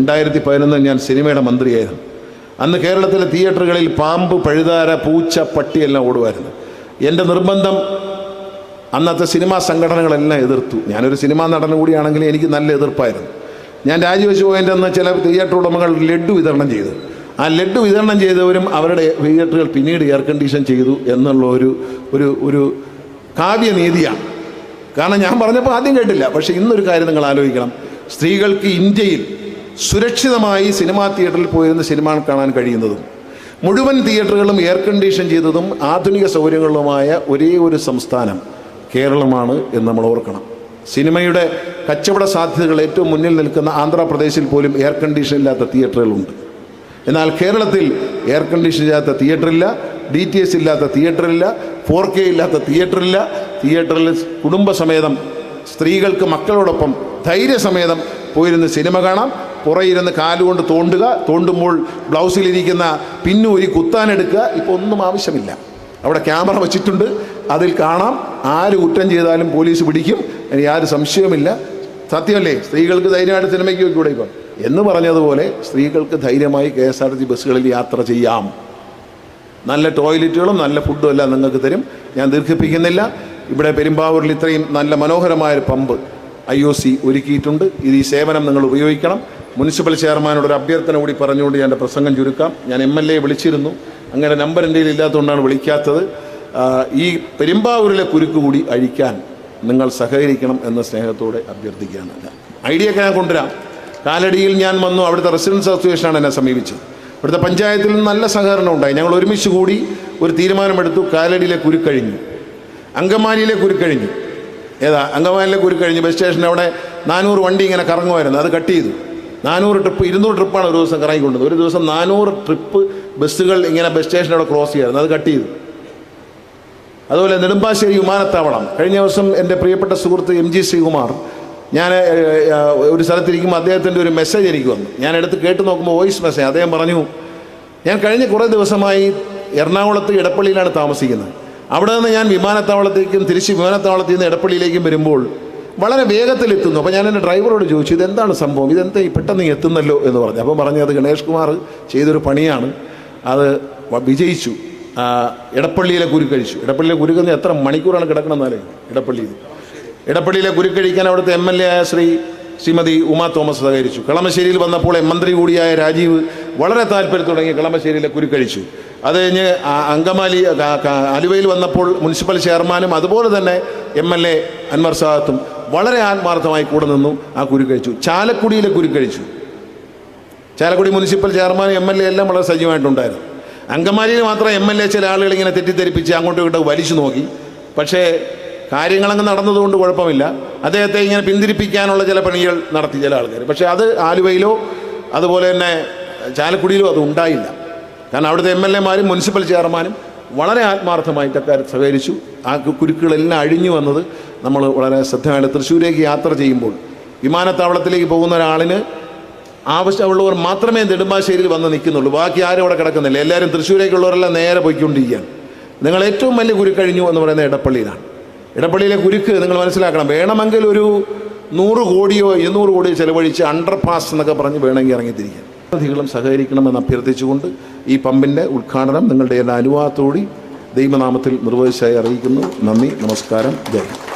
രണ്ടായിരത്തി പതിനൊന്നിൽ ഞാൻ സിനിമയുടെ മന്ത്രിയായിരുന്നു. അന്ന് കേരളത്തിലെ തിയേറ്ററുകളിൽ പാമ്പ് പഴുതാര പൂച്ച പട്ടിയെല്ലാം ഓടുമായിരുന്നു. എന്റെ നിർബന്ധം അന്നത്തെ സിനിമാ സംഘടനകളെല്ലാം എതിർത്തു. ഞാനൊരു സിനിമാ നടൻ കൂടിയാണെങ്കിൽ എനിക്ക് നല്ല എതിർപ്പായിരുന്നു. ഞാൻ രാജിവെച്ച് പോയതിന്റെ അന്ന് ചില തിയേറ്റർ ഉടമകൾ ലഡ്ഡു വിതരണം ചെയ്തു. ആ ലഡ്ഡു വിതരണം ചെയ്തവരും അവരുടെ തിയേറ്ററുകൾ പിന്നീട് എയർ കണ്ടീഷൻ ചെയ്തു എന്നുള്ള ഒരു ഒരു ഒരു കാവ്യനീതിയാണ്. കാരണം ഞാൻ പറഞ്ഞപ്പോൾ ആദ്യം കേട്ടില്ല. പക്ഷേ ഇന്നൊരു കാര്യം നിങ്ങൾ ആലോചിക്കണം. സ്ത്രീകൾക്ക് ഇന്ത്യയിൽ സുരക്ഷിതമായി സിനിമാ തിയേറ്ററിൽ പോയിരുന്ന സിനിമ കാണാൻ കഴിയുന്നതും മുഴുവൻ തിയേറ്ററുകളും എയർ കണ്ടീഷൻ ചെയ്തതും ആധുനിക സൗകര്യങ്ങളുമായ ഒരേ ഒരു സംസ്ഥാനം കേരളമാണ് എന്ന് നമ്മൾ ഓർക്കണം. സിനിമയുടെ കച്ചവട സാധ്യതകൾ ഏറ്റവും മുന്നിൽ നിൽക്കുന്ന ആന്ധ്രാപ്രദേശിൽ പോലും എയർ കണ്ടീഷൻ ഇല്ലാത്ത തിയേറ്ററുകളുണ്ട്. എന്നാൽ കേരളത്തിൽ എയർ കണ്ടീഷൻ ഇല്ലാത്ത തിയേറ്ററില്ല ഡി ടി എസ് ഇല്ലാത്ത തിയേറ്ററില്ല ഫോർ കെ ഇല്ലാത്ത തിയേറ്ററില്ല തിയേറ്ററിൽ കുടുംബസമേതം സ്ത്രീകൾക്ക് മക്കളോടൊപ്പം ധൈര്യസമേതം പോയിരുന്ന് സിനിമ കാണാം പുറയിരുന്ന് കാലുകൊണ്ട് തോണ്ടുക തോണ്ടുമ്പോൾ ബ്ലൗസിലിരിക്കുന്ന പിന്നൂരി കുത്താനെടുക്കുക ഇപ്പോൾ ഒന്നും ആവശ്യമില്ല. അവിടെ ക്യാമറ വെച്ചിട്ടുണ്ട് അതിൽ കാണാം. ആര് കുറ്റം ചെയ്താലും പോലീസ് പിടിക്കും ഇനി യാതൊരു സംശയവുമില്ല. സത്യമല്ലേ? സ്ത്രീകൾക്ക് ധൈര്യമായിട്ട് സിനിമയ്ക്ക് വെക്കൂടെ ഇപ്പം? എന്ന് പറഞ്ഞതുപോലെ സ്ത്രീകൾക്ക് ധൈര്യമായി കെ എസ് ആർ ടി ബസ്സുകളിൽ യാത്ര ചെയ്യാം. നല്ല ടോയ്ലറ്റുകളും നല്ല ഫുഡും എല്ലാം നിങ്ങൾക്ക് തരും. ഞാൻ ദീർഘിപ്പിക്കുന്നില്ല. ഇവിടെ പെരുമ്പാവൂരിൽ ഇത്രയും നല്ല മനോഹരമായൊരു പമ്പ് ഐ ഒ സി ഒരുക്കിയിട്ടുണ്ട്. ഇത് ഈ സേവനം നിങ്ങൾ ഉപയോഗിക്കണം. മുനിസിപ്പൽ ചെയർമാനോട് ഒരു അഭ്യർത്ഥന കൂടി പറഞ്ഞുകൊണ്ട് ഞാൻ എന്റെ പ്രസംഗം ചുരുക്കാം. ഞാൻ എം എൽ എ വിളിച്ചിരുന്നു. അങ്ങനെ നമ്പർ എന്റെ ഇല്ലാത്തതുകൊണ്ടാണ് വിളിക്കാത്തത്. ഈ പെരുമ്പാവൂരിലെ കുരുക്ക് കൂടി അഴിക്കാൻ നിങ്ങൾ സഹകരിക്കണം എന്ന സ്നേഹത്തോടെ അഭ്യർത്ഥിക്കുകയാണ് ഐഡിയ ഒക്കെ ഞാൻ കൊണ്ടുവരാം. കാലടിയിൽ ഞാൻ വന്നു അവിടുത്തെ റെസിഡൻസ് അസോസിയേഷനാണ് എന്നെ സമീപിച്ചത്. ഇവിടുത്തെ പഞ്ചായത്തിൽ നല്ല സഹകരണം ഉണ്ടായി. ഞങ്ങൾ ഒരുമിച്ച് കൂടി ഒരു തീരുമാനമെടുത്തു കാലടിയിലെ കുരുക്കഴിഞ്ഞു അങ്കമാലിയിലെ കുരുക്കഴിഞ്ഞു ഏതാ? അങ്കമാലിയിലെ കുരുക്കഴിഞ്ഞു ബസ് സ്റ്റേഷന്റെ അവിടെ നാനൂറ് വണ്ടി ഇങ്ങനെ കറങ്ങുമായിരുന്നു. അത് കട്ട് ചെയ്തു. നാനൂറ് ട്രിപ്പ് ഇരുന്നൂറ് ട്രിപ്പാണ് ഒരു ദിവസം കറങ്ങി കൊണ്ടത് ഒരു ദിവസം നാനൂറ് ട്രിപ്പ് ബസ്സുകൾ ഇങ്ങനെ ബസ് സ്റ്റേഷന്റെ അവിടെ ക്രോസ് ചെയ്യായിരുന്നു അത് കട്ട് ചെയ്തു. അതുപോലെ നെടുമ്പാശ്ശേരി വിമാനത്താവളം. കഴിഞ്ഞ ദിവസം എന്റെ പ്രിയപ്പെട്ട സുഹൃത്ത് എം ജി ശ്രീകുമാർ ഞാൻ ഒരു സ്ഥലത്തിരിക്കുമ്പോൾ അദ്ദേഹത്തിന്റെ ഒരു മെസ്സേജ് എനിക്ക് വന്നു. ഞാൻ എടുത്ത് കേട്ട് നോക്കുമ്പോൾ വോയിസ് മെസ്സേജ് അദ്ദേഹം പറഞ്ഞു ഞാൻ കഴിഞ്ഞ കുറേ ദിവസമായി എറണാകുളത്ത് ഇടപ്പള്ളിയിലാണ് താമസിക്കുന്നത്. അവിടെ നിന്ന് ഞാൻ വിമാനത്താവളത്തേക്കും തിരിച്ച് വിമാനത്താവളത്തിൽ നിന്ന് ഇടപ്പള്ളിയിലേക്കും വരുമ്പോൾ വളരെ വേഗത്തിൽ എത്തുന്നു അപ്പോൾ ഞാൻ എന്റെ ഡ്രൈവറോട് ചോദിച്ചു ഇതെന്താണ് സംഭവം? ഇതെന്താ ഈ പെട്ടെന്ന് എത്തുന്നല്ലോ? എന്ന് പറഞ്ഞു. അപ്പോൾ പറഞ്ഞു അത് ഗണേഷ് കുമാർ ചെയ്തൊരു പണിയാണ്. അത് വിജയിച്ചു. ഇടപ്പള്ളിയിലെ ഇടപ്പള്ളിയിലെ കുരുക്കഴിച്ചു ഇടപ്പള്ളിയിലെ കുരുക്കുന്ന എത്ര മണിക്കൂറാണ് കിടക്കണമെന്നാലെ ഇടപ്പള്ളിയിൽ ഇടപ്പള്ളിയിലെ കുരുക്കഴിക്കാൻ അവിടുത്തെ എം എൽ എ ആയ ശ്രീ ശ്രീമതി ഉമാ തോമസ് സഹകരിച്ചു. കളമശ്ശേരിയിൽ വന്നപ്പോൾ മന്ത്രി കൂടിയായ രാജീവ് വളരെ താല്പര്യത്തുടങ്ങി കളമശ്ശേരിയിലെ കുരുക്കഴിച്ചു അത് കഴിഞ്ഞ് അങ്കമാലി ആലുവയിൽ വന്നപ്പോൾ മുനിസിപ്പൽ ചെയർമാനും അതുപോലെ തന്നെ എം എൽ എ അൻവർ സാദത്തും വളരെ ആത്മാർത്ഥമായി കൂടെ നിന്നു. ആ കുരുക്കഴിച്ചു ചാലക്കുടിയിലെ കുരുക്കഴിച്ചു Chalakudy municipal chairman M L A എല്ലാം വളരെ സജീവമായിട്ടുണ്ടായിരുന്നു. അങ്കമാലിയിൽ മാത്രം എം എൽ എ ചില ആളുകൾ ഇങ്ങനെ തെറ്റിദ്ധരിപ്പിച്ച് അങ്ങോട്ടും ഇങ്ങോട്ടും വലിച്ചു നോക്കി. പക്ഷേ കാര്യങ്ങളങ്ങ് നടന്നതുകൊണ്ട് കുഴപ്പമില്ല. അദ്ദേഹത്തെ ഇങ്ങനെ പിന്തിരിപ്പിക്കാനുള്ള ചില പണികൾ നടത്തി ചില ആൾക്കാർ പക്ഷേ അത് ആലുവയിലോ അതുപോലെ തന്നെ ചാലക്കുടിയിലോ അത് ഉണ്ടായില്ല. കാരണം അവിടുത്തെ എം എൽ എമാരും മുനിസിപ്പൽ ചെയർമാനും വളരെ ആത്മാർത്ഥമായിട്ട് ഇന്ത്യക്കാർ സഹകരിച്ചു. ആ കുരുക്കുകളെല്ലാം അഴിഞ്ഞു വന്നത് നമ്മൾ വളരെ ശ്രദ്ധയാണ് തൃശ്ശൂരേക്ക് യാത്ര ചെയ്യുമ്പോൾ. വിമാനത്താവളത്തിലേക്ക് പോകുന്ന ഒരാളിന് ആവശ്യമുള്ളവർ മാത്രമേ നെടുമ്പാശ്ശേരിയിൽ വന്ന് നിൽക്കുന്നുള്ളൂ. ബാക്കി ആരും അവിടെ കിടക്കുന്നില്ല. എല്ലാവരും തൃശ്ശൂരേക്കുള്ളവരെല്ലാം നേരെ പോയിക്കൊണ്ടിരിക്കുകയാണ്. നിങ്ങൾ ഏറ്റവും വലിയ കുരുക്കഴിഞ്ഞു എന്ന് പറയുന്നത് ഇടപ്പള്ളിയിലാണ് ഇടപ്പള്ളിയിലെ കുരുക്ക് നിങ്ങൾ മനസ്സിലാക്കണം. വേണമെങ്കിൽ ഒരു നൂറ് കോടിയോ ഇരുന്നൂറ് കോടിയോ ചിലവഴിച്ച് അണ്ടർ പാസ് എന്നൊക്കെ പറഞ്ഞ് വേണമെങ്കിൽ ഇറങ്ങിത്തിരിക്കാൻ അധികളും സഹകരിക്കണമെന്ന് അഭ്യർത്ഥിച്ചുകൊണ്ട് ഈ പമ്പിന്റെ ഉദ്ഘാടനം നിങ്ങളുടെ എല്ലാ അനുവാദത്തോടി ദൈവനാമത്തിൽ നിർവഹിച്ചായി അറിയിക്കുന്നു. നന്ദി നമസ്കാരം ജയ്